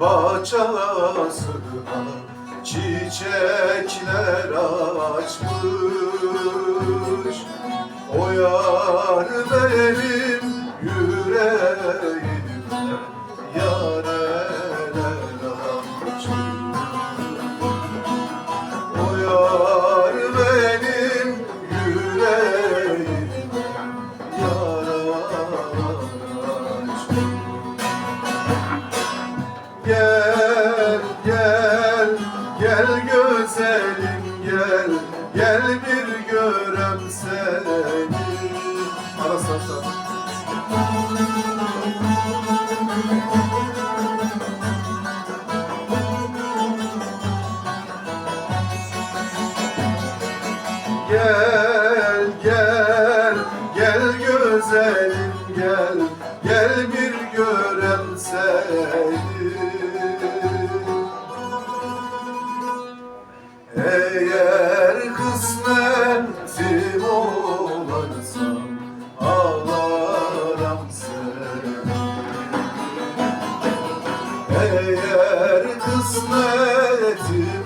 bohçasına Çiçekler açmış. O yar benim yüreğimde Yareler gel Gel bir görem seni. Arası arası Gel, gel, gel güzelim gel Gel bir görem seni Eğer kısmetim